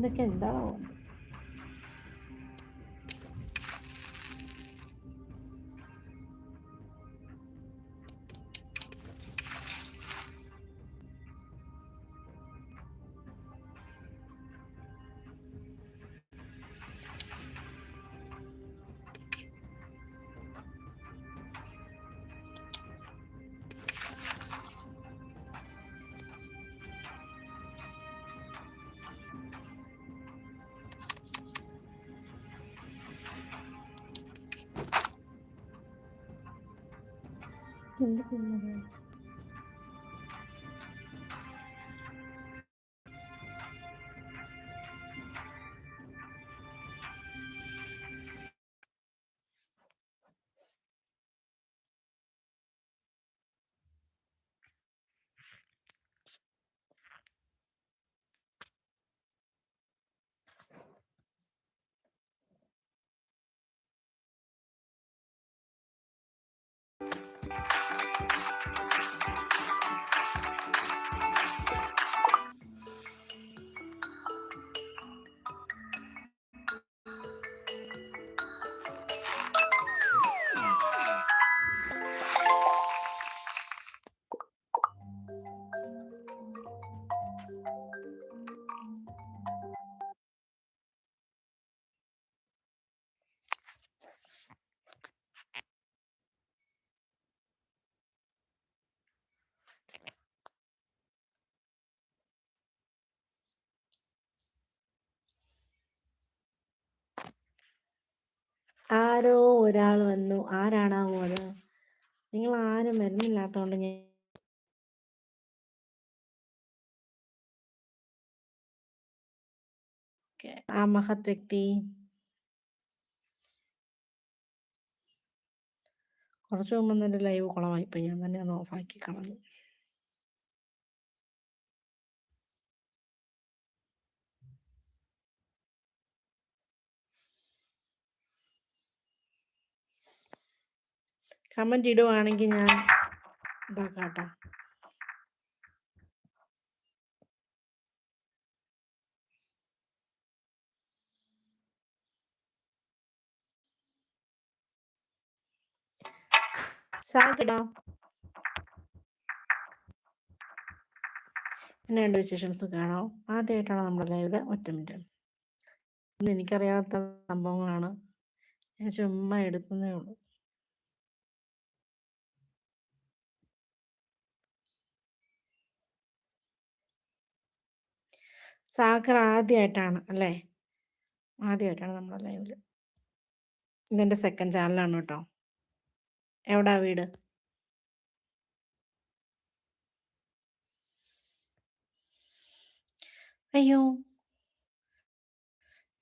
ഇതൊക്കെ എന്താണോ എന്ത് ചെയ്യുന്നത് ആരോ ഒരാൾ വന്നു. ആരാണാവോ അത് നിങ്ങൾ ആരും വരുന്നില്ലാത്തതുകൊണ്ട് ഞാൻ. ആ മഹത് വ്യക്തി. കുറച്ച് മുമ്പ് എന്റെ ലൈവ് കുളമായിപ്പോയി. ഞാൻ തന്നെ ഒന്ന് ഓഫാക്കി കളഞ്ഞു. കമന്റ് ഇടുവാണെങ്കിൽ ഞാൻ ഇതാക്കാട്ടോ സാക്കിടോ എന്നാണ്ട് വിശേഷം സുഖാണോ ആദ്യമായിട്ടാണ് നമ്മുടെ ലൈവിൽ ഒറ്റ മിനിറ്റ്. ഇന്ന് എനിക്കറിയാത്ത സംഭവങ്ങളാണ്. ഞാൻ ചുമ്മാ എടുക്കുന്നേ ഉള്ളൂ. സാഗർ ആദ്യമായിട്ടാണ് അല്ലേ? ആദ്യമായിട്ടാണ് നമ്മുടെ ലൈവിൽ ഇതെന്റെ സെക്കൻഡ് ചാനലാണ് കേട്ടോ. എവിടാ വീട്? അയ്യോ.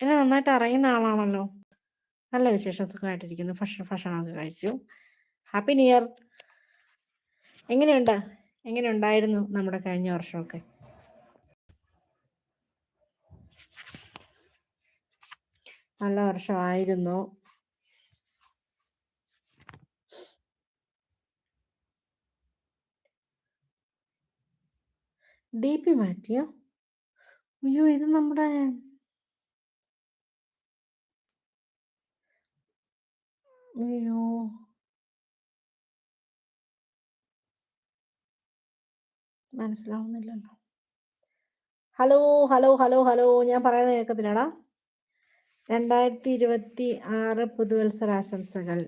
എന്നെ നന്നായിട്ട് അറിയുന്ന ആളാണല്ലോ. നല്ല വിശേഷം ഭക്ഷണം ഭക്ഷണമൊക്കെ കഴിച്ചു. ഹാപ്പി ന്യൂ ഇയർ എങ്ങനെയുണ്ട്? എങ്ങനെ ഉണ്ടായിരുന്നു നമ്മുടെ കഴിഞ്ഞ വർഷമൊക്കെ? നല്ല വർഷമായിരുന്നു. ഡി പി മാറ്റിയോ? അയ്യോ ഇത് നമ്മുടെ അയ്യോ. മനസ്സിലാവുന്നില്ലല്ലോ. ഹലോ ഹലോ ഹലോ ഹലോ ഞാൻ പറയുന്നത് കേൾക്കത്തില്ലടാ. രണ്ടായിരത്തി ഇരുപത്തി ആറ് പുതുവത്സര ആശംസകൾ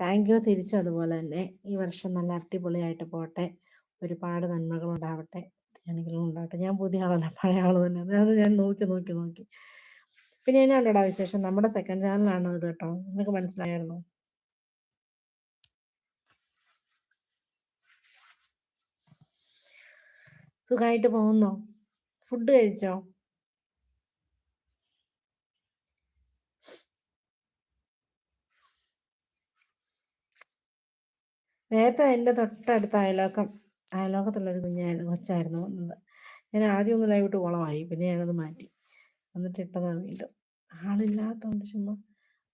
താങ്ക് യു തിരിച്ചും അതുപോലെ തന്നെ ഈ വർഷം നല്ല അടിപൊളിയായിട്ട് പോട്ടെ. ഒരുപാട് നന്മകൾ ഉണ്ടാവട്ടെ. ധ്യാനികളും ഉണ്ടാവട്ടെ. ഞാൻ പുതിയ ആളല്ല പഴയ ആൾ തന്നെ അത് ഞാൻ നോക്കി നോക്കി നോക്കി. പിന്നെ എന്നാണ്ടടാ വിശേഷം. നമ്മുടെ സെക്കൻഡ് ചാനലാണ് ഇത് കേട്ടോ? നിനക്ക് മനസ്സിലായിരുന്നു സുഖമായിട്ട് പോകുന്നോ? ഫുഡ് കഴിച്ചോ? നേരത്തെ എന്റെ തൊട്ടടുത്ത അയലോക്കം അയലോക്കത്തുള്ളൊരു കുഞ്ഞായിരുന്നു കൊച്ചായിരുന്നു വന്നത്. ഞാൻ ആദ്യം ഒന്ന് ലൈവിട്ട് കുളമായി പിന്നെ ഞാനത് മാറ്റി. എന്നിട്ട് ഇട്ടതാണ് വീണ്ടും. ആളില്ലാത്തതുകൊണ്ട് ചുമ്മാ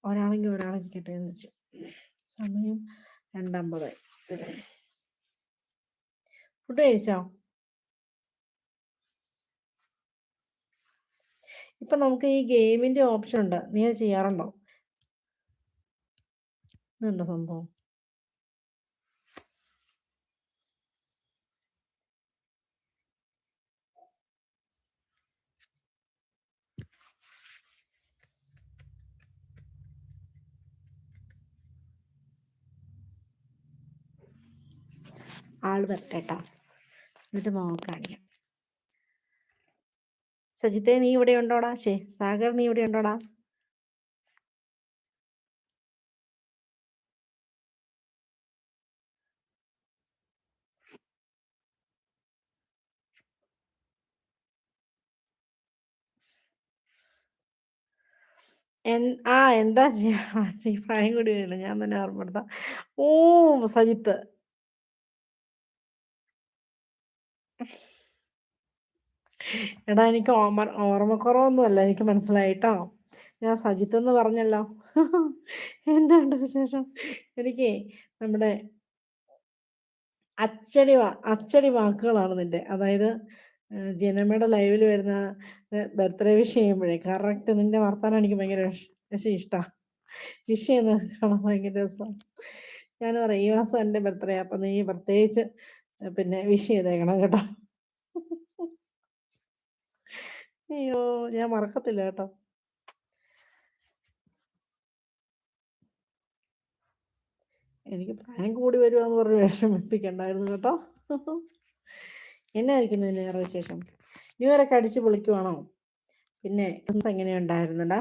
ഒരാളെങ്കിൽ ഒരാളിരിക്കട്ടെ എന്ന് വെച്ചു. സമയം രണ്ടമ്പതായി. ഫുഡ് കഴിച്ചോ? ഇപ്പൊ നമുക്ക് ഈ ഗെയിമിന്റെ ഓപ്ഷൻ ഉണ്ട്. നീ അത് ചെയ്യാറുണ്ടോ? ഇതുണ്ടോ സംഭവം? ആൾ വരട്ടെ കേട്ടോ എന്നിട്ട് മോൾക്ക് കാണിക്കാം. സജിത്തെ നീ ഇവിടെ ഉണ്ടോടാ? ശേ സാഗർ നീ ഇവിടെ ഉണ്ടോടാ? ആ എന്താ ചെയ്യാ? ഈ പ്രായം കൂടി വരില്ല ഞാൻ തന്നെ ഓർമ്മപ്പെടുത്താം. ഓ സജിത്ത്. എടാ എനിക്ക് ഓർമ്മ ഓർമ്മക്കുറവൊന്നുമല്ല. എനിക്ക് മനസ്സിലായിട്ടോ? ഞാൻ സജിത്ത് എന്ന് പറഞ്ഞല്ലോ. എന്താണ്ട് വിശേഷം? എനിക്ക് നമ്മുടെ അച്ചടി അച്ചടി വാക്കുകളാണ് നിന്റെ. അതായത് ജനമയുടെ ലൈവിൽ വരുന്ന ബർത്ത്ഡേ വിഷ് ചെയ്യുമ്പോഴേ കറക്റ്റ് നിന്റെ വർത്താനം എനിക്ക് ഭയങ്കര ഇഷ്ടമാണ് വിഷ് ചെയ്യുന്നത് കാണാൻ ഭയങ്കര രസമാണ് ഞാൻ പറയാം ഈ മാസം എന്റെ ബർത്ത്ഡേ അപ്പം നീ പ്രത്യേകിച്ച് പിന്നെ വിഷ് ചെയ്തേക്കണം കേട്ടോ. അയ്യോ ഞാൻ മറക്കത്തില്ല കേട്ടോ. എനിക്ക് പ്രാങ്ക് കൂടി വരുവാന്ന് പറഞ്ഞ് വിഷമിപ്പിക്കണ്ടായിരുന്നു കേട്ടോ. എന്നായിരിക്കുന്നു പിന്നെ നേരെ വിശേഷം? ന്യൂ ഇയറൊക്കെ അടിച്ച് പൊളിക്കുവാണോ? പിന്നെ ക്രിസ്മസ് എങ്ങനെയുണ്ടായിരുന്നടാ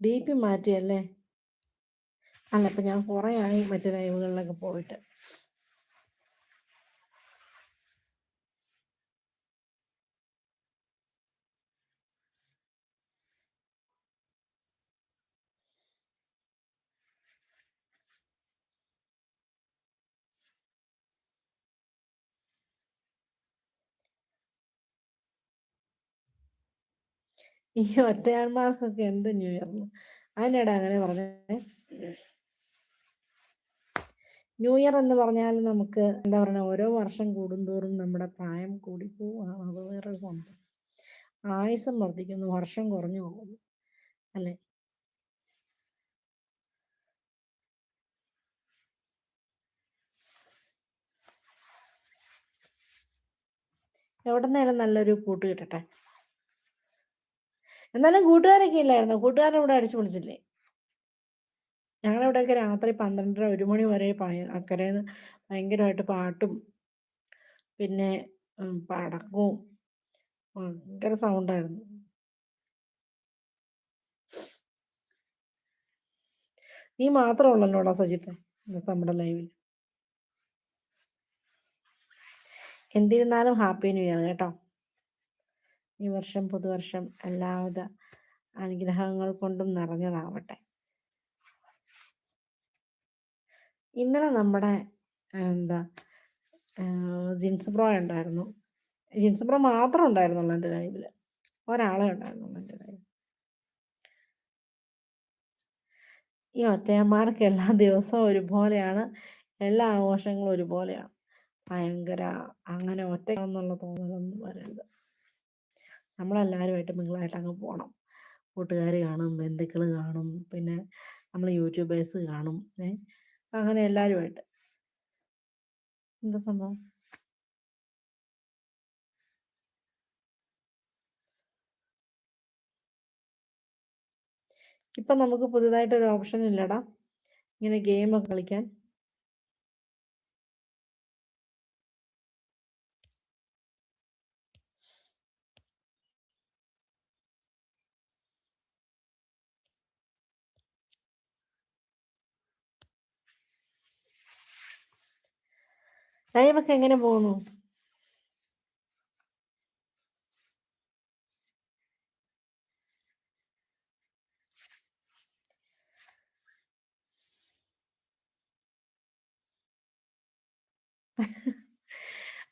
ഡി പി മാറ്റിയല്ലേ? അല്ല ഇപ്പം ഞാൻ കുറേ ആയി മറ്റു ലൈവുകളിലൊക്കെ പോയിട്ട്. ഈ ഒറ്റയാന്മാർക്കൊക്കെ എന്ത് ന്യൂ ഇയറിന്? അതിനിടെ അങ്ങനെ പറഞ്ഞേ? ന്യൂ ഇയർ എന്ന് പറഞ്ഞാൽ നമുക്ക് എന്താ പറയുക ഓരോ വർഷം കൂടുന്തോറും നമ്മുടെ പ്രായം കൂടി പോവുകയാണ്. അത് വേറൊരു സംഭവം. ആയുസം വർദ്ധിക്കുന്നു വർഷം കുറഞ്ഞു പോകുന്നു. അല്ലേ? എവിടെ നല്ലൊരു കൂട്ട് കിട്ടട്ടെ? എന്നാലും കൂട്ടുകാരൊക്കെ ഇല്ലായിരുന്നു? കൂട്ടുകാരെ ഇവിടെ അടിച്ചു വിളിച്ചില്ലേ ഞങ്ങളിവിടെയൊക്കെ രാത്രി പന്ത്രണ്ടര ഒരു മണി വരെ അക്കരേന്ന് ഭയങ്കരമായിട്ട് പാട്ടും പിന്നെ പടക്കവും ഭയങ്കര സൗണ്ടായിരുന്നു. നീ മാത്രമേ ഉള്ളല്ലോടാ സജിത്ത് നമ്മുടെ ലൈവിൽ? എന്തിരുന്നാലും ഹാപ്പി ന്യൂ ഇയർ കേട്ടോ. ഈ വർഷം പുതുവർഷം എല്ലാവിധ അനുഗ്രഹങ്ങൾ കൊണ്ടും നിറഞ്ഞതാവട്ടെ. ഇന്നലെ നമ്മുടെ എന്താ ജിൻസ് ബ്രോ ഉണ്ടായിരുന്നു. ജിൻസ് ബ്രോ മാത്രം ഉണ്ടായിരുന്നുള്ളൂ എന്റെ ലൈവിൽ ഒരാളെ ഉണ്ടായിരുന്നുള്ളൂ എന്റെ ലൈവിൽ ഈ ഒറ്റയന്മാർക്ക് എല്ലാ ദിവസവും ഒരുപോലെയാണ്. എല്ലാ ആഘോഷങ്ങളും ഒരുപോലെയാണ്. ഭയങ്കര അങ്ങനെ ഒറ്റ എന്നുള്ള തോന്നലൊന്നും വരരുത്. നമ്മളെല്ലാവരുമായിട്ട് മിങ്ങളായിട്ട് അങ്ങ് പോകണം കൂട്ടുകാർ കാണും ബന്ധുക്കൾ കാണും പിന്നെ നമ്മൾ യൂട്യൂബേഴ്സ് കാണും ഏ? അങ്ങനെ എല്ലാവരുമായിട്ട് എന്താ സംഭവം? ഇപ്പം നമുക്ക് പുതുതായിട്ടൊരു ഓപ്ഷൻ ഇല്ലടാ. ഇങ്ങനെ ഗെയിം ഒക്കെ കളിക്കാൻ. ലൈവൊക്കെ എങ്ങനെ പോകുന്നു?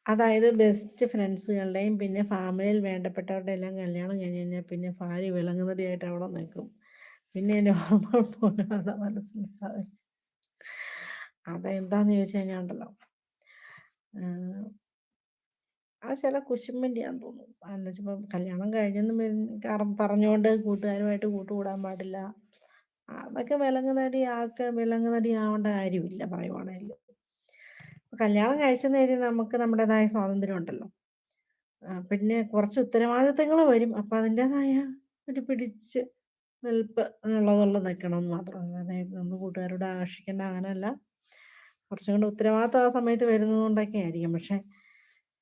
അതായത് ബെസ്റ്റ് ഫ്രണ്ട്സുകളുടെയും പിന്നെ ഫാമിലിയിൽ വേണ്ടപ്പെട്ടവരുടെ എല്ലാം കല്യാണം കഴിഞ്ഞ് കഴിഞ്ഞാൽ പിന്നെ ഭാര്യ വിളങ്ങുന്നതിയായിട്ട് അവിടെ നിൽക്കും. പിന്നെ നോർമൽ പോലെ മനസ്സിലാവും അതെന്താന്ന് ചോദിച്ചു കഴിഞ്ഞാൽ ഉണ്ടല്ലോ. അത് ചില കുശുമ്പന്റെയാന്ന് തോന്നുന്നു. എന്ന് കല്യാണം കഴിഞ്ഞെന്ന് പറഞ്ഞുകൊണ്ട് കൂട്ടുകാരുമായിട്ട് കൂട്ടുകൂടാൻ പാടില്ല. അതൊക്കെ വിലങ്ങുതടി ആക്ക വിലങ്ങുതടി ആവേണ്ട കാര്യമില്ല പറയുവാണെങ്കിൽ കല്യാണം കഴിച്ച കരുതി നമുക്ക് നമ്മുടേതായ സ്വാതന്ത്ര്യം ഉണ്ടല്ലോ. പിന്നെ കുറച്ച് ഉത്തരവാദിത്തങ്ങൾ വരും. അപ്പൊ അതിന്റെതായ ഒരു പിടിച്ച് നിൽപ്പ് എന്നുള്ളതുള്ള നിൽക്കണം എന്ന് മാത്രം. അതായത് നമ്മൾ കൂട്ടുകാരോട് ആകർഷിക്കേണ്ട അങ്ങനെയല്ല. കുറച്ചും കൂടെ ഉത്തരവാദിത്തം ആ സമയത്ത് വരുന്നതുകൊണ്ടൊക്കെ ആയിരിക്കും. പക്ഷെ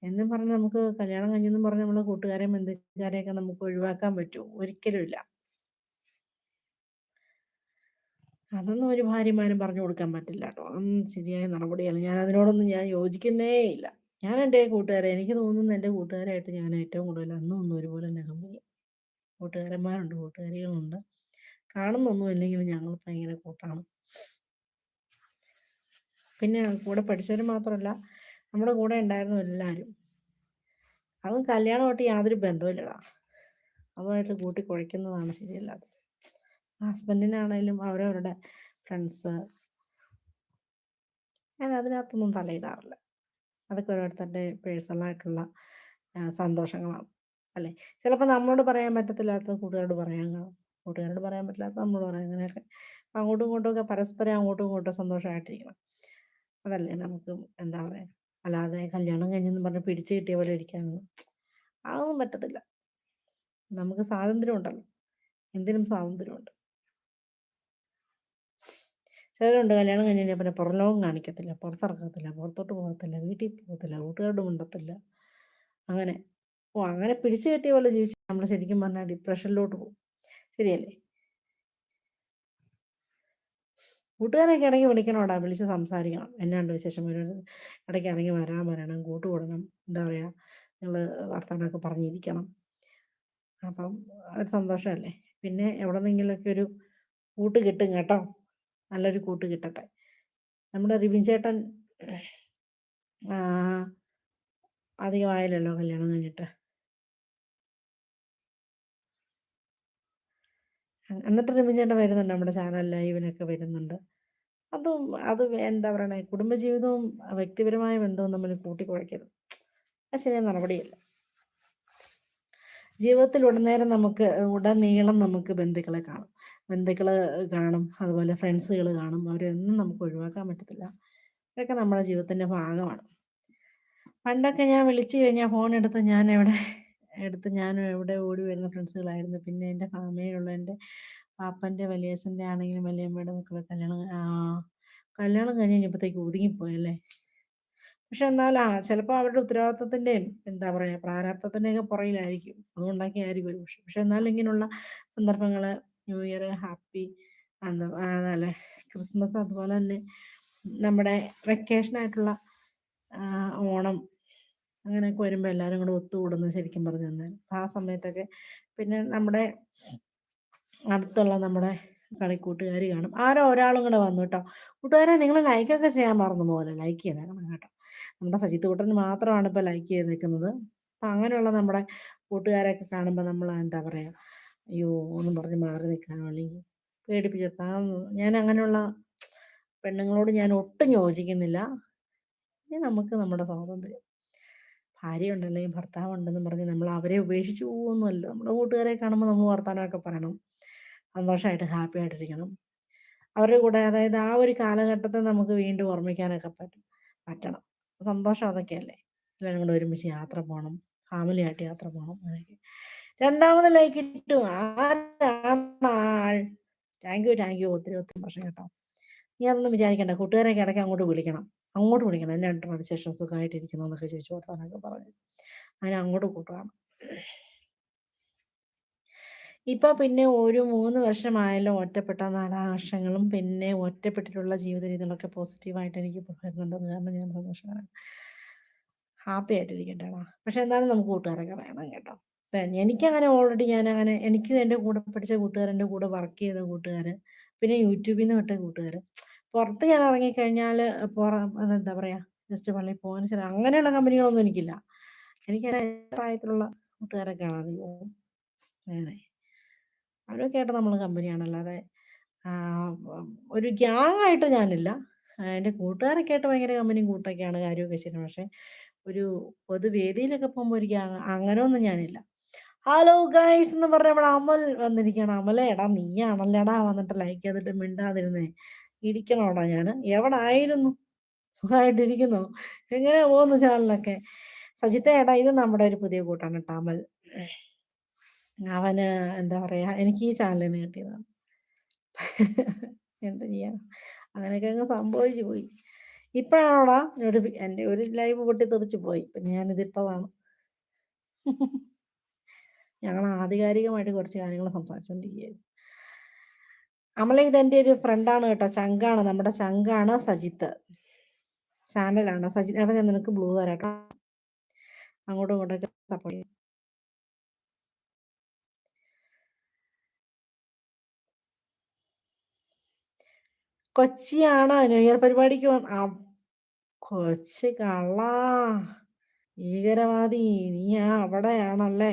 എന്നും പറഞ്ഞ് നമുക്ക് കല്യാണം കഴിഞ്ഞെന്നും പറഞ്ഞ് നമ്മളെ കൂട്ടുകാരെയും ബന്ധുക്കാരെയൊക്കെ നമുക്ക് ഒഴിവാക്കാൻ പറ്റുമോ ഒരിക്കലുമില്ല അതൊന്നും ഒരു ഭാര്യമാരും പറഞ്ഞു കൊടുക്കാൻ പറ്റില്ല കേട്ടോ. അതൊന്നും ശരിയായ നടപടിയാണ് ഞാൻ അതിനോടൊന്നും ഞാൻ യോജിക്കുന്നേ ഇല്ല. ഞാൻ എന്റെ കൂട്ടുകാരെ എനിക്ക് തോന്നുന്നു എന്റെ കൂട്ടുകാരായിട്ട് ഞാൻ ഏറ്റവും കൂടുതൽ അന്നും ഒന്നും ഒരുപോലെ തന്നെ കമ്പനി കൂട്ടുകാരന്മാരുണ്ട് കൂട്ടുകാരികളുണ്ട്. കാണുന്നൊന്നും ഇല്ലെങ്കിലും ഞങ്ങൾ ഭയങ്കര കൂട്ടാണ്. പിന്നെ കൂടെ പഠിച്ചവർ മാത്രമല്ല നമ്മുടെ കൂടെ ഉണ്ടായിരുന്നു എല്ലാവരും അതും കല്യാണമായിട്ട് യാതൊരു ബന്ധമില്ലടാ അതുമായിട്ട് കൂട്ടി കുഴയ്ക്കുന്നതാണ് ശരിയല്ലാത്തത്. ഹസ്ബൻഡിനാണേലും അവരവരുടെ ഫ്രണ്ട്സ്. ഞാൻ അതിനകത്തൊന്നും തലയിടാറില്ല. അതൊക്കെ ഓരോരുത്തരുടെ പേഴ്സണലായിട്ടുള്ള സന്തോഷങ്ങളാണ്. അല്ലേ? ചിലപ്പോൾ നമ്മളോട് പറയാൻ പറ്റത്തില്ലാത്ത കൂട്ടുകാരോട് പറയാൻ കാണും. കൂട്ടുകാരോട് പറയാൻ പറ്റില്ലാത്ത നമ്മളോട് പറയാം അങ്ങനെയൊക്കെ അങ്ങോട്ടും ഇങ്ങോട്ടും ഒക്കെ പരസ്പരം അങ്ങോട്ടും ഇങ്ങോട്ടും സന്തോഷമായിട്ടിരിക്കണം. അതല്ലേ നമുക്ക് എന്താ പറയാ അല്ലാതെ കല്യാണം കഴിഞ്ഞെന്ന് പറഞ്ഞ് പിടിച്ചു കിട്ടിയ പോലെ ഇരിക്കാനൊന്നും അതൊന്നും പറ്റത്തില്ല. നമുക്ക് സ്വാതന്ത്ര്യം ഉണ്ടല്ലോ എന്തിനും സ്വാതന്ത്ര്യമുണ്ട്. ചിലരുണ്ട് കല്യാണം കഴിഞ്ഞ് കഴിഞ്ഞാൽ പിന്നെ പുറലോകം കാണിക്കത്തില്ല പുറത്തിറക്കത്തില്ല പുറത്തോട്ട് പോകത്തില്ല വീട്ടിൽ പോകത്തില്ല കൂട്ടുകാരോട് മിണ്ടത്തില്ല. അങ്ങനെ. ഓ അങ്ങനെ പിടിച്ചു കെട്ടിയ പോലെ ജീവിച്ച് നമ്മൾ ശരിക്കും പറഞ്ഞാൽ ഡിപ്രഷനിലോട്ട് പോകും. ശരിയല്ലേ? കൂട്ടുകാരൊക്കെ ഇടയ്ക്ക് വിളിക്കണോടാ വിളിച്ച് സംസാരിക്കണം. എന്നാണ്ട് വിശേഷം ഒരു ഇടയ്ക്ക് ഇറങ്ങി വരാൻ പറയണം കൂട്ടുകൂടണം എന്താ പറയുക നിങ്ങൾ വർത്തമാനമൊക്കെ പറഞ്ഞിരിക്കണം. അപ്പം ഒരു സന്തോഷമല്ലേ? പിന്നെ എവിടെ നിന്നെങ്കിലുമൊക്കെ ഒരു കൂട്ട് കിട്ടും കേട്ടോ. നല്ലൊരു കൂട്ട് കിട്ടട്ടെ. നമ്മുടെ റിവിൻ ചേട്ടൻ അധികമായല്ലോ കല്യാണം കഴിഞ്ഞിട്ട്. എന്നിട്ട് റിമിൻ ചേട്ടൻ വരുന്നുണ്ട് നമ്മുടെ ചാനൽ ലൈവിനൊക്കെ വരുന്നുണ്ട്. അതും അത് എന്താ പറയണേ കുടുംബജീവിതവും വ്യക്തിപരമായ ബന്ധവും തമ്മിൽ കൂട്ടിക്കുഴയ്ക്കരുത് അത് ശരിയായ നടപടിയല്ല. ജീവിതത്തിൽ ഉടനേരം നമുക്ക് ഉടനീളം നമുക്ക് ബന്ധുക്കളെ കാണും. ബന്ധുക്കൾ കാണും അതുപോലെ ഫ്രണ്ട്സുകൾ കാണും. അവരൊന്നും നമുക്ക് ഒഴിവാക്കാൻ പറ്റത്തില്ല. ഇതൊക്കെ നമ്മുടെ ജീവിതത്തിന്റെ ഭാഗമാണ്. പണ്ടൊക്കെ ഞാൻ വിളിച്ചു കഴിഞ്ഞാൽ ഫോൺ എടുത്ത് ഞാൻ എവിടെ എടുത്ത് ഞാൻ എവിടെ ഓടി വരുന്ന ഫ്രണ്ട്സുകളായിരുന്നു. പിന്നെ എന്റെ ഫാമിലിയിലുള്ള എന്റെ പാപ്പന്റെ വലിയച്ഛന്റെ ആണെങ്കിലും വലിയമ്മയുടെ മക്കളെ കല്യാണം കല്യാണം കഴിഞ്ഞ് കഴിഞ്ഞപ്പോഴത്തേക്ക് ഒതുങ്ങിപ്പോയല്ലേ. പക്ഷെ എന്നാൽ ചിലപ്പോൾ അവരുടെ ഉത്തരവാദിത്തത്തിന്റെയും എന്താ പറയുക പ്രാരാബ്ദത്തിന്റെയൊക്കെ പുറയിലായിരിക്കും അതുകൊണ്ടൊക്കെ ആയിരിക്കും ഒരു പക്ഷെ പക്ഷെ എന്നാലും ഇങ്ങനെയുള്ള സന്ദർഭങ്ങൾ ന്യൂ ഇയർ ഹാപ്പി എന്താ അതല്ലേ ക്രിസ്മസ് അതുപോലെ തന്നെ നമ്മുടെ വെക്കേഷൻ ആയിട്ടുള്ള ഓണം അങ്ങനെയൊക്കെ വരുമ്പോൾ എല്ലാവരും കൂടെ ഒത്തുകൂടുന്നു ശരിക്കും പറഞ്ഞു തന്നെ ആ സമയത്തൊക്കെ പിന്നെ നമ്മുടെ അടുത്തുള്ള നമ്മുടെ കളിക്കൂട്ടുകാർ കാണും. ആരോ ഒരാളും കൂടെ വന്നു കേട്ടോ. കൂട്ടുകാരെ നിങ്ങൾ ലൈക്കൊക്കെ ചെയ്യാൻ മറന്നു പോലെ. ലൈക്ക് ചെയ്തേക്കണം കേട്ടോ. നമ്മുടെ സജിത്ത് കൂട്ടന് മാത്രമാണ് ഇപ്പോൾ ലൈക്ക് ചെയ്ത് നിൽക്കുന്നത്. അപ്പം അങ്ങനെയുള്ള നമ്മുടെ കൂട്ടുകാരൊക്കെ കാണുമ്പോൾ നമ്മൾ എന്താ പറയുക അയ്യോ ഒന്നും പറഞ്ഞ് മാറി നിൽക്കാനോ അല്ലെങ്കിൽ പേടിപ്പിച്ചെത്താൻ ഞാൻ അങ്ങനെയുള്ള പെണ്ണുങ്ങളോട് ഞാൻ ഒട്ടും യോജിക്കുന്നില്ല. ഇനി നമുക്ക് നമ്മുടെ സ്വാതന്ത്ര്യം. ഭാര്യ ഉണ്ടല്ലെങ്കിൽ ഭർത്താവ് ഉണ്ടെന്ന് പറഞ്ഞ് നമ്മൾ അവരെ ഉപേക്ഷിച്ചു പോകുന്നല്ലോ. നമ്മുടെ കൂട്ടുകാരെ കാണുമ്പോൾ നമ്മൾ വർത്തമാനമൊക്കെ പറയണം. സന്തോഷമായിട്ട് ഹാപ്പി ആയിട്ടിരിക്കണം. അവരുടെ കൂടെ അതായത് ആ ഒരു കാലഘട്ടത്തെ നമുക്ക് വീണ്ടും ഓർമ്മിക്കാനൊക്കെ പറ്റും. പറ്റണം. സന്തോഷം അതൊക്കെയല്ലേ? എല്ലാവരും കൂടെ ഒരുമിച്ച് യാത്ര പോകണം. ഫാമിലി ആയിട്ട് യാത്ര പോകണം. അങ്ങനെയൊക്കെ. രണ്ടാമത് ലൈക്ക് ഇട്ടു. താങ്ക് യു താങ്ക് യു ഒത്തിരി ഒത്തിരി പ്രശ്നം കേട്ടോ. നീ അതൊന്നും വിചാരിക്കണ്ട. കൂട്ടുകാരൊക്കെ ഇടയ്ക്ക് അങ്ങോട്ട് വിളിക്കണം. അങ്ങോട്ട് വിളിക്കണം. എന്നെ രണ്ടു ശേഷം സുഖമായിട്ടിരിക്കുന്നു എന്നൊക്കെ ചോദിച്ചു കൊടുത്താനൊക്കെ പറഞ്ഞു. അങ്ങനെ അങ്ങോട്ട് കൂട്ടുകയാണ് ഇപ്പൊ പിന്നെ ഒരു മൂന്ന് വർഷമായല്ലോ ഒറ്റപ്പെട്ട നാടാഘോഷങ്ങളും പിന്നെ ഒറ്റപ്പെട്ടിട്ടുള്ള ജീവിത രീതികളൊക്കെ പോസിറ്റീവായിട്ട് എനിക്ക് വരുന്നുണ്ട് കാരണം ഞാൻ സന്തോഷമാണ് ഹാപ്പി ആയിട്ടിരിക്കട്ടെടാ പക്ഷെ എന്നാലും നമുക്ക് കൂട്ടുകാരൊക്കെ വേണം കേട്ടോ. എനിക്കങ്ങനെ ഓൾറെഡി ഞാൻ അങ്ങനെ എനിക്ക് എന്റെ കൂടെ പഠിച്ച കൂട്ടുകാർ എന്റെ കൂടെ വർക്ക് ചെയ്ത കൂട്ടുകാർ പിന്നെ യൂട്യൂബിൽ നിന്ന് വിട്ട കൂട്ടുകാർ പുറത്ത് ഞാൻ ഇറങ്ങിക്കഴിഞ്ഞാൽ പുറ എന്താ പറയുക ജസ്റ്റ് പള്ളിയിൽ പോകാൻ ശരി അങ്ങനെയുള്ള കമ്പനികളൊന്നും എനിക്കില്ല. എനിക്ക് പ്രായത്തിലുള്ള കൂട്ടുകാരൊക്കെയാണ് അധികവും. അങ്ങനെ അവരൊക്കെ ആയിട്ട് നമ്മൾ കമ്പനിയാണ്. അല്ലാതെ ഒരു ഗ്യാങ് ആയിട്ട് ഞാനില്ല. എന്റെ കൂട്ടുകാരൊക്കെ ആയിട്ട് ഭയങ്കര കമ്പനിയും കൂട്ടൊക്കെയാണ് കാര്യമൊക്കെ ശരി പക്ഷേ ഒരു പൊതുവേദിയിലൊക്കെ പോകുമ്പോൾ ഒരു ഗ്യാങ് അങ്ങനെയൊന്നും ഞാനില്ല. ഹലോ ഗൈസ് എന്ന് പറഞ്ഞ നമ്മുടെ അമൽ വന്നിരിക്കുകയാണ്. അമലേടാ നീയാണല്ലേടാ വന്നിട്ട് ലൈക്ക് ചെയ്തിട്ട് മിണ്ടാതിരുന്നേ. ഇരിക്കണോടാ ഞാൻ എവിടെ ആയിരുന്നു സുഖമായിട്ടിരിക്കുന്നു എങ്ങനെ പോകുന്നു ചാനലൊക്കെ? സജിത്ത ഏടാ ഇത് നമ്മുടെ ഒരു പുതിയ കൂട്ടാണ് ടാമൽ അവന് എന്താ പറയാ എനിക്ക് ഈ ചാനലിൽ നിന്ന് കിട്ടിയതാണ്. എന്ത് ചെയ്യാം അങ്ങനെയൊക്കെ അങ്ങ് സംഭവിച്ചു പോയി. ഇപ്പോഴാണോടാ ഒരു എന്റെ ഒരു ലൈവ് പൊട്ടി തെറിച്ചു പോയി. ഇപ്പം ഞാനിതിട്ടതാണ് ഞങ്ങൾ ആധികാരികമായിട്ട് കുറച്ച് കാര്യങ്ങൾ സംസാരിച്ചുകൊണ്ടിരിക്കുകയായിരുന്നു അമല ഇതെന്റെ ഒരു ഫ്രണ്ടാണ് കേട്ടോ. ചങ്കാണ്. നമ്മുടെ ചങ്കാണ് സജിത്ത്. ചാനലാണ് സജിത്ത് ഏട്ടാ ഞാൻ നിനക്ക് ബ്ലൂ തരാം കേട്ടോ. അങ്ങോട്ടും ഇങ്ങോട്ടൊക്കെ സപ്പോർട്ട് ചെയ്യും. കൊച്ചിയാണ് ന്യൂ ഇയർ പരിപാടിക്ക് കൊച്ചി കള്ളാ. ഭീകരവാദി. നീ ആ അവിടെയാണല്ലേ?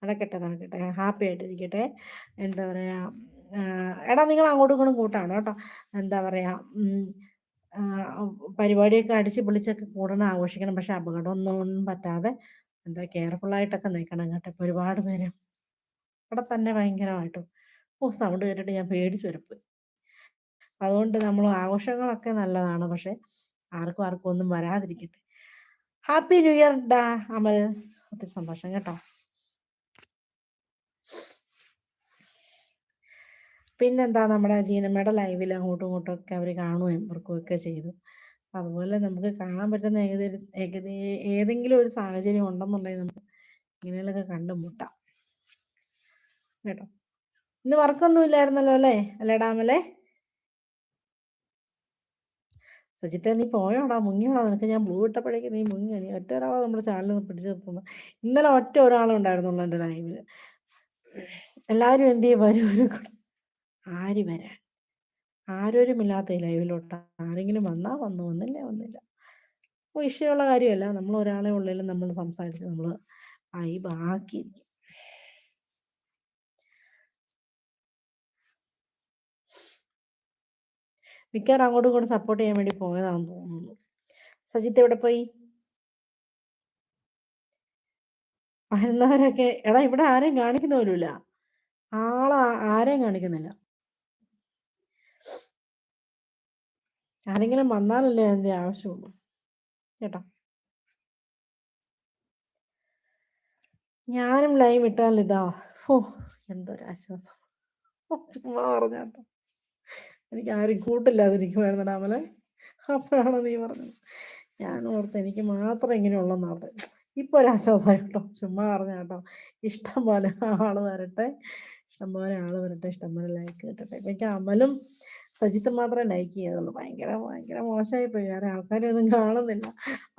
നടക്കട്ടെ നടക്കട്ടെ. ഹാപ്പി ആയിട്ടിരിക്കട്ടെ. എന്താ പറയാ എടാ നിങ്ങൾ അങ്ങോട്ടും ഇങ്ങോട്ടും കൂട്ടാണ് കേട്ടോ. എന്താ പറയാ പരിപാടിയൊക്കെ അടിച്ച് പൊളിച്ചൊക്കെ കൂടണം ആഘോഷിക്കണം. പക്ഷെ അപകടമൊന്നും പറ്റാതെ എന്താ കെയർഫുൾ ആയിട്ടൊക്കെ നിൽക്കണം കേട്ടോ ഇപ്പൊ ഒരുപാട് പേര്. ഇവിടെ തന്നെ ഭയങ്കരമായിട്ടും. ഓ സൗണ്ട് കേട്ടിട്ട് ഞാൻ പേടിച്ചു വരപ്പ് അതുകൊണ്ട് നമ്മൾ ആഘോഷങ്ങളൊക്കെ നല്ലതാണ്. പക്ഷെ ആർക്കും ആർക്കും ഒന്നും വരാതിരിക്കട്ടെ. ഹാപ്പി ന്യൂ ഇയർ ഡാ അമൽ. ഒത്തിരി സന്തോഷം കേട്ടോ. പിന്നെന്താ നമ്മുടെ ജീനമ്മയുടെ ലൈവിൽ അങ്ങോട്ടും ഇങ്ങോട്ടും ഒക്കെ അവർ കാണുകയും ഒക്കെ ചെയ്തു. അതുപോലെ നമുക്ക് കാണാൻ പറ്റുന്ന ഏകദേശം ഏകദേ ഏതെങ്കിലും ഒരു സാഹചര്യം ഉണ്ടെന്നുണ്ടെങ്കിൽ നമുക്ക് ഇങ്ങനെയുള്ളൊക്കെ കണ്ടുമുട്ടാം. കേട്ടോ? ഇന്ന് വർക്കൊന്നും ഇല്ലായിരുന്നല്ലോ അല്ലേ? അല്ലേ ഡാമല്ലേ സജിത്തെ നീ പോയോടാ മുങ്ങിയോടാ. നിനക്ക് ഞാൻ ബ്ലൂ ഇട്ടപ്പോഴേക്ക് നീ മുങ്ങി. നീ ഒറ്റ ഒരാളെ നമ്മുടെ ചാനലിൽ പിടിച്ചു നിർത്തുന്നു. ഇന്നലെ ഒറ്റ ഒരാളുണ്ടായിരുന്നുള്ളൂ എന്റെ ലൈവിൽ എല്ലാവരും എന്ത് ചെയ്യും? വരും. ആര് വരാൻ? ആരോരുമില്ലാത്ത ഈ ലൈവിലോട്ട് ആരെങ്കിലും വന്നാ വന്നു വന്നില്ല വന്നില്ല. വിഷയമുള്ള കാര്യമല്ല. നമ്മൾ ഒരാളെ ഉള്ളിലും നമ്മൾ സംസാരിച്ച് നമ്മൾ ആയി ബാക്കിയിരിക്കും. മിക്കവാറും അങ്ങോട്ടും ഇങ്ങോട്ടും സപ്പോർട്ട് ചെയ്യാൻ വേണ്ടി പോയതാണെന്ന് തോന്നുന്നു. സജിത്ത് എവിടെ പോയി? വരുന്നവരൊക്കെ എടാ ഇവിടെ ആരെയും കാണിക്കുന്ന പോലുമില്ല. ആളെ ആരെയും കാണിക്കുന്നില്ല. ആരെങ്കിലും വന്നാലല്ലേ അതിന്റെ ആവശ്യമുള്ളൂ. കേട്ടോ? ഞാനും ലൈവ് ഇട്ടാൽ ഇതാ. ഓ എന്തൊരാശ്വാസം ചുമ്മാ പറഞ്ഞാട്ടോ എനിക്ക് ആരും കൂട്ടില്ലാതിരിക്കുമായിരുന്നു രാമലെ അപ്പോഴാണ് നീ പറഞ്ഞത്? ഞാൻ ഓർത്ത് എനിക്ക് മാത്രം ഇങ്ങനെയുള്ളെന്ന് ഓർത്ത് ഇപ്പോൾ ഒരാശ്വാസമായി കേട്ടോ. ചുമ്മാ പറഞ്ഞ കേട്ടോ. ഇഷ്ടം പോലെ ആൾ വരട്ടെ. ഇഷ്ടം പോലെ ആൾ വരട്ടെ. ഇഷ്ടം പോലെ ലൈക്ക് കിട്ടട്ടെ. എനിക്ക് അമലും സജിത്ത് മാത്രം ലൈക്ക് ചെയ്തുള്ളൂ. ഭയങ്കര ഭയങ്കര മോശമായി പോയി. വേറെ ആൾക്കാരൊന്നും കാണുന്നില്ല.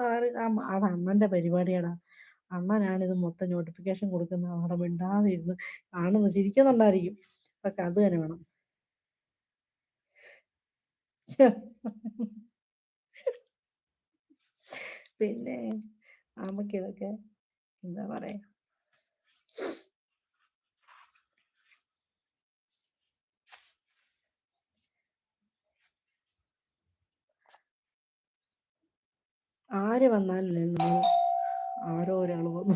ആര് അത് അണ്ണന്റെ പരിപാടിയാടാ. ഇത് മൊത്തം നോട്ടിഫിക്കേഷൻ കൊടുക്കുന്ന അവിടെ മിണ്ടാതിരുന്ന് കാണുന്നു ചിരിക്കുന്നുണ്ടായിരിക്കും. അപ്പൊ അത് തന്നെ വേണം. പിന്നെ നമുക്കിതൊക്കെ എന്താ പറയാ? ആര് വന്നാലും ആരോ ഒരാൾ വന്നു.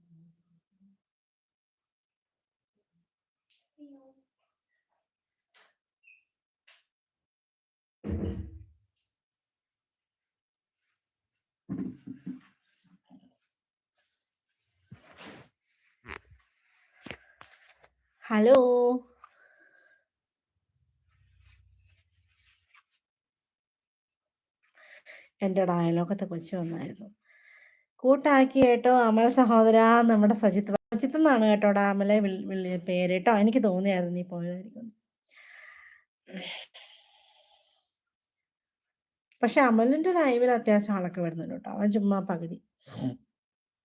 ഹലോ എന്റെ ഡയലോഗത്തെ കൊച്ചു വന്നായിരുന്നു. കൂട്ടാക്കി കേട്ടോ അമല സഹോദര നമ്മുടെ സജിത്ത് സജിത്ത് എന്നാണ് കേട്ടോ അമലെ വിളി പേര് കേട്ടോ. എനിക്ക് തോന്നിയായിരുന്നു നീ പോയതായിരിക്കും. പക്ഷെ അമലിന്റെ ലൈവിൽ അത്യാവശ്യം ആളൊക്കെ വരുന്നുണ്ട് കേട്ടോ. അവൻ ചുമ്മാ പകുതി.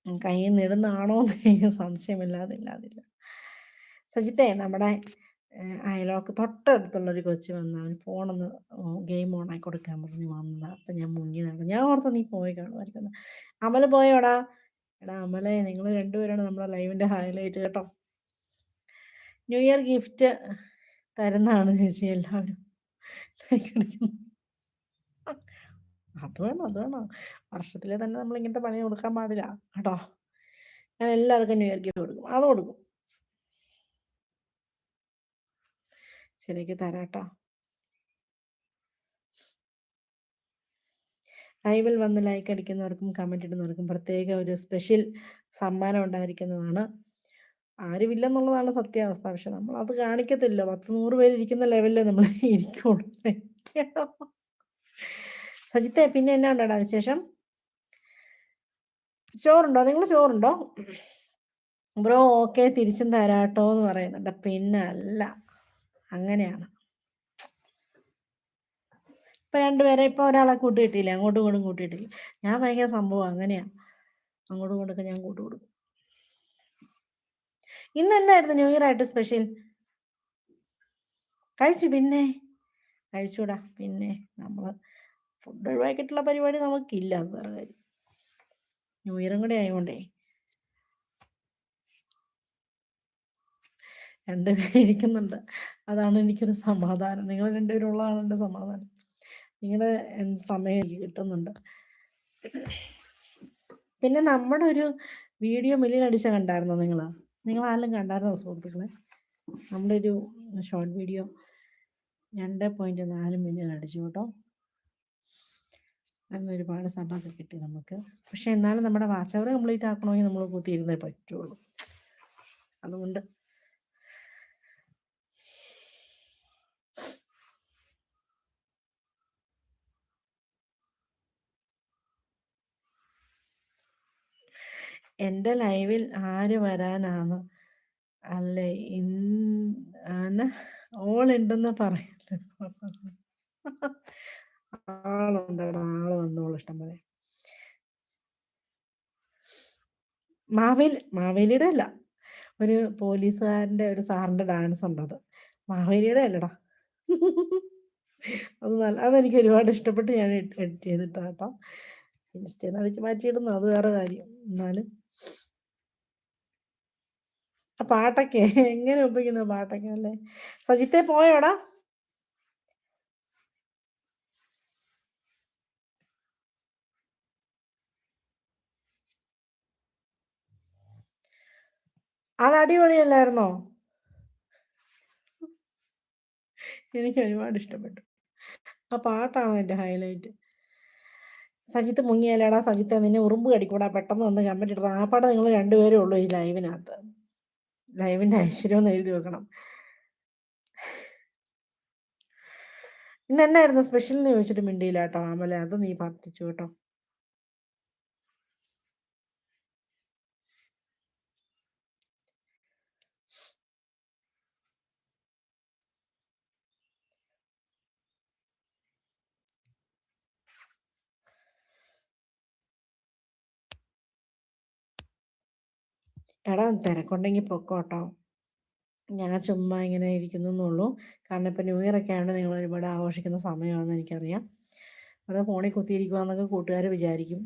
കൈ നിടുന്നാണോ എന്ന് സംശയമില്ലാതില്ലാതില്ല സജിത്തെ നമ്മുടെ അയലോക്ക് തൊട്ടടുത്തുള്ളൊരു കൊച്ചു വന്ന് അവൻ ഫോണൊന്ന് ഗെയിം ഓണാക്കി കൊടുക്കാൻ പറഞ്ഞ് വന്നതാ. അപ്പം ഞാൻ മുങ്ങി നടന്നു. ഞാൻ ഓർത്ത നീ പോയി കാണുമായിരിക്കുന്നു. അമൽ പോയോടാ? എടാ അമലെ നിങ്ങൾ രണ്ടുപേരാണ് നമ്മുടെ ലൈവിന്റെ ഹൈലൈറ്റ് കേട്ടോ. ന്യൂ ഇയർ ഗിഫ്റ്റ് തരുന്നതാണ് ചേച്ചി എല്ലാവരും. അത് വേണം അത് വേണം. വർഷത്തിലെ തന്നെ നമ്മൾ ഇങ്ങനത്തെ പണി കൊടുക്കാൻ പാടില്ല കേട്ടോ. ഞാൻ എല്ലാവർക്കും ന്യൂ ഇയർ ഗിഫ്റ്റ് കൊടുക്കും. അത് കൊടുക്കും. ശരിക്ക് തരാട്ടോ. ലൈവിൽ വന്ന് ലൈക്ക് അടിക്കുന്നവർക്കും കമന്റ് ഇടുന്നവർക്കും പ്രത്യേക ഒരു സ്പെഷ്യൽ സമ്മാനം ഉണ്ടായിരിക്കുന്നതാണ്. ആരുമില്ലെന്നുള്ളതാണ് സത്യാവസ്ഥ. പക്ഷെ നമ്മൾ അത് കാണിക്കത്തില്ല പത്ത് നൂറ് പേര് ഇരിക്കുന്ന ലെവലിൽ നമ്മൾ ഇരിക്കുള്ളൂ. സജിത്തെ പിന്നെ എന്നാ ഉണ്ടോടാ വിശേഷം? ചോറുണ്ടോ? നിങ്ങൾ ചോറുണ്ടോ? ബ്രോ ഓക്കെ തിരിച്ചും തരാട്ടോ എന്ന് പറയുന്നുണ്ട്. പിന്നെ അല്ല അങ്ങനെയാണ്. ഇപ്പൊ രണ്ടുപേരെ ഇപ്പൊ ഒരാളെ കൂട്ടിയിട്ടില്ല. അങ്ങോട്ടും ഇങ്ങോട്ടും കൂട്ടിയിട്ടില്ല. ഞാൻ ഭയങ്കര സംഭവം അങ്ങനെയാ. അങ്ങോട്ടും ഇങ്ങോട്ടൊക്കെ ഞാൻ കൂട്ടു കൊടുക്കും. ഇന്ന് എന്തായിരുന്നു ന്യൂ ഇയർ ആയിട്ട് സ്പെഷ്യൽ? കഴിച്ചു പിന്നെ. കഴിച്ചൂടാ പിന്നെ. നമ്മൾ ഫുഡ് ഒഴിവാക്കിയിട്ടുള്ള പരിപാടി നമുക്കില്ല അത് വേറെ കാര്യം. ന്യൂ ഇയറും കൂടെ ആയതുകൊണ്ടേ രണ്ടുപേരും ഇരിക്കുന്നുണ്ട്. അതാണ് എനിക്കൊരു സമാധാനം. നിങ്ങൾ രണ്ടുപേരും ഉള്ളതാണ് എന്റെ സമാധാനം. നിങ്ങളുടെ സമയം എനിക്ക് കിട്ടുന്നുണ്ട്. പിന്നെ നമ്മുടെ ഒരു വീഡിയോ മില്ലിൽ അടിച്ച കണ്ടായിരുന്നോ നിങ്ങൾ നിങ്ങൾ ആരെല്ലാം കണ്ടായിരുന്നോ സുഹൃത്തുക്കളെ? നമ്മുടെ ഒരു ഷോർട്ട് വീഡിയോ രണ്ട് പോയിന്റ് നാല് മില്യൺ അടിച്ചു കേട്ടോ. അന്ന് ഒരുപാട് സഭൊക്കെ കിട്ടി നമുക്ക്. പക്ഷെ എന്നാലും നമ്മുടെ വാച്ചവർ കംപ്ലീറ്റ് ആക്കണമെങ്കിൽ നമ്മൾ കുത്തിയിരുന്നേ പറ്റുള്ളൂ. അതുകൊണ്ട് എന്റെ ലൈവിൽ ആര് വരാനാണ്? അല്ലേ? ഇന്ന് ഓൾ ഉണ്ടെന്ന് പറയല്ലേ ആളുണ്ടടാ. ആൾ വന്നോളൂ ഇഷ്ടം പോലെ. മാവേലി മാവേലിയുടെ അല്ല. ഒരു പോലീസുകാരന്റെ ഒരു സാറിന്റെ ഡാൻസ് ഉണ്ട് അത്. മാവേലിയുടെ അല്ലടാ. അത് നല്ല അതെനിക്ക് ഒരുപാട് ഇഷ്ടപ്പെട്ട് ഞാൻ എഡിറ്റ് ചെയ്തിട്ടാട്ടോ ഇൻസ്റ്റയിൽ നിന്ന് അടിച്ച് മാറ്റിയിടുന്നു. അത് വേറെ കാര്യം. എന്നാലും ആ പാട്ടൊക്കെ എങ്ങനെ ഒപ്പിക്കുന്നു പാട്ടൊക്കെ അല്ലേ? സജിത്തെ പോയോടാ? അത് അടിപൊളിയല്ലായിരുന്നോ? എനിക്ക് ഒരുപാട് ഇഷ്ടപ്പെട്ടു ആ പാട്ടാണ് എന്റെ ഹൈലൈറ്റ്? സജിത്ത് മുങ്ങിയാലാടാ സജിത്ത് നിന്നെ ഉറുമ്പ് കടിക്കൂടാ പെട്ടെന്ന് വന്ന് കമന്റ് ഇടണം. ആ പാടെ നിങ്ങൾ രണ്ടുപേരേ ഉള്ളൂ ഈ ലൈവിനകത്ത്. ലൈവിന്റെ ഐശ്വര്യം എന്ന് എഴുതി വെക്കണം. ഇന്ന് എന്നായിരുന്നു സ്പെഷ്യൽ എന്ന് ചോദിച്ചിട്ട് മിണ്ടിയില്ല കേട്ടോ അമല അത് നീ പാർട്ടിച്ചു കേട്ടോ. എടാ തിരക്കുണ്ടെങ്കിൽ പൊക്കോട്ടോ. ഞാൻ ചുമ്മാ ഇങ്ങനെ ഇരിക്കുന്നു എന്നുള്ളൂ കാരണം ഇപ്പം ന്യൂ ഇയർ ഒക്കെ ആയതുകൊണ്ട് നിങ്ങൾ ഒരുപാട് ആഘോഷിക്കുന്ന സമയമാണെന്ന് എനിക്കറിയാം. ഇവിടെ ഫോണിൽ കുത്തിയിരിക്കുവാന്നൊക്കെ കൂട്ടുകാർ വിചാരിക്കും.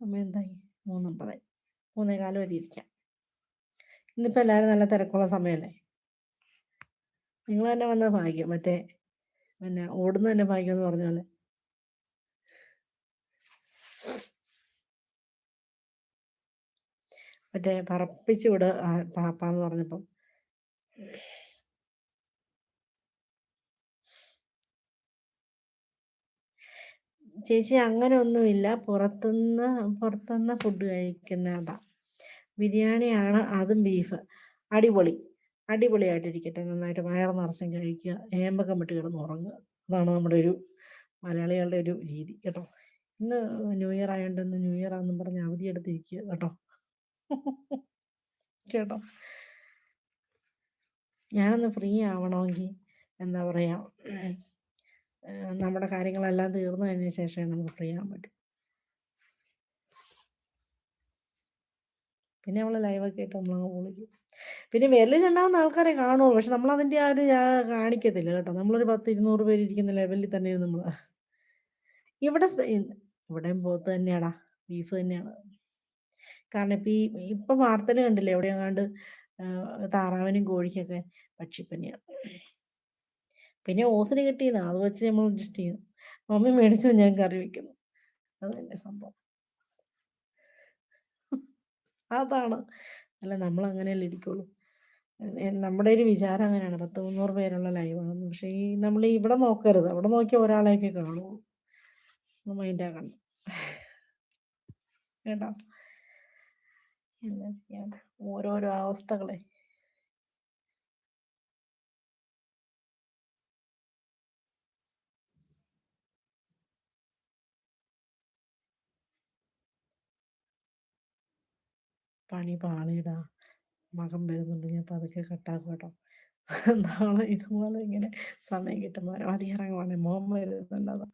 സമയം എന്തായി? മൂന്നമ്പതായി. മൂന്നേ കാലം വരെ ഇരിക്കാം. ഇന്നിപ്പോൾ എല്ലാവരും നല്ല തിരക്കുള്ള സമയമല്ലേ? നിങ്ങൾ തന്നെ വന്ന ഭാഗ്യം. മറ്റേ പിന്നെ ഓടുന്ന തന്നെ ഭാഗ്യം എന്ന് പറഞ്ഞ പോലെ. മറ്റേ പറപ്പിച്ചു വിട പാപ്പാന്ന് പറഞ്ഞപ്പം. ചേച്ചി അങ്ങനെ ഒന്നുമില്ല പുറത്തുനിന്ന് പുറത്തുനിന്ന് ഫുഡ് കഴിക്കുന്നതാ. ബിരിയാണിയാണ് അതും ബീഫ് അടിപൊളി. അടിപൊളിയായിട്ടിരിക്കട്ടെ. നന്നായിട്ട് വയറ് നിറച്ചും കഴിക്കുക. ഏമ്പക്കം വിട്ട് കിടന്ന് ഉറങ്ങുക. അതാണ് നമ്മുടെ ഒരു മലയാളികളുടെ ഒരു രീതി. കേട്ടോ. ഇന്ന് ന്യൂ ഇയർ ആയതുകൊണ്ട് ഇന്ന് ന്യൂ ഇയർ ആണെന്നും പറഞ്ഞ് അവധി എടുത്തിരിക്കുക കേട്ടോ. കേട്ടോ. ഞാനൊന്ന് ഫ്രീ ആവണമെങ്കിൽ എന്താ പറയുക നമ്മുടെ കാര്യങ്ങളെല്ലാം തീർന്നതിന് ശേഷമേ നമുക്ക് ഫ്രീ ആവാൻ പറ്റും. പിന്നെ നമ്മൾ ലൈവൊക്കെ ഇട്ട് നമ്മളങ്ങ് പൊളിക്കും. പിന്നെ വിരലിലുണ്ടാവുന്ന ആൾക്കാരെ കാണുള്ളൂ പക്ഷെ നമ്മൾ അതിന്റെ ആ ഒരു കാണിക്കത്തില്ല കേട്ടോ. നമ്മളൊരു പത്ത് ഇരുന്നൂറ് പേര് ഇരിക്കുന്ന ലെവലിൽ തന്നെ നമ്മൾ ഇവിടെ ഇവിടെയും പോത്ത് തന്നെയാടാ ബീഫ് തന്നെയാണ്. കാരണം ഇപ്പം ഈ ഇപ്പം വാർത്തയിൽ കണ്ടില്ലേ എവിടെയെങ്ങാണ്ട് താറാവിനും കോഴിക്കൊക്കെ പക്ഷിപ്പനിയാണ് പിന്നെ ഓസിന് കിട്ടിയതാണ് അത് വെച്ച് നമ്മൾ അഡ്ജസ്റ്റ് ചെയ്യുന്നു മമ്മി മേടിച്ചു ഞാൻ കറി വെക്കുന്നു. അത് തന്നെ സംഭവം. അതാണ്. അല്ല നമ്മൾ അങ്ങനെയല്ലേ ഇരിക്കുള്ളൂ. നമ്മുടെ ഒരു വിചാരം അങ്ങനെയാണ്. പത്ത് മുന്നൂറ് പേരുള്ള ലൈവാണ് പക്ഷെ ഈ നമ്മൾ ഇവിടെ നോക്കരുത്. അവിടെ നോക്കി ഒരാളെയൊക്കെ കാണുള്ളൂ. മൈൻഡാക്കണ്ട കേട്ടോ? എന്താ ഓരോരോ അവസ്ഥകളെ പണി പാളിയിടാ. മകം വരുന്നുണ്ട്. ഞാൻ പതുക്കെ കട്ടാക്കും കേട്ടോ നാളെ ഇതുപോലെ ഇങ്ങനെ സമയം കിട്ടുമ്പോൾ മതി ഇറങ്ങുവാണെങ്കിൽ മോൻ വരുന്നുണ്ട്